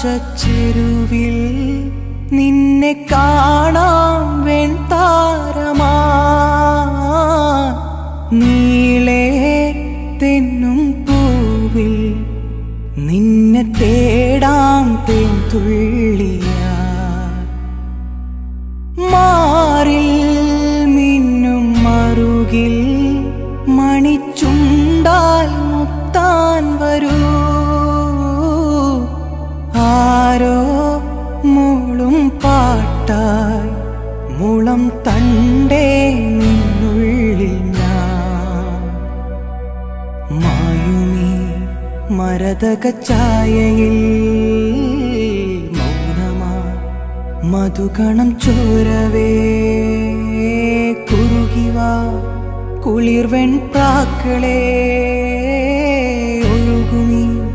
നീലാകാശച്ചെരുവിൽ നിന്നെ കാണാം വെൺതാരമാ. നീളേ തെന്നും പൂവിൽ നിന്നെ തേടാം തേൻതുള്ളിയാ മാറിൽ മിന്നും മറുകിൽ മണിച്ചുണ്ടാൽ മുത്താൻ തണ്ടേ നിന്നുള്ളിൽ ഞാൻ. മായുമീ മരതക ചായയിൽ മൗനമാ മധുഗണം ചോരവേ. കുറുകിവാ കുളിർവെൺ പ്രാക്കളേ.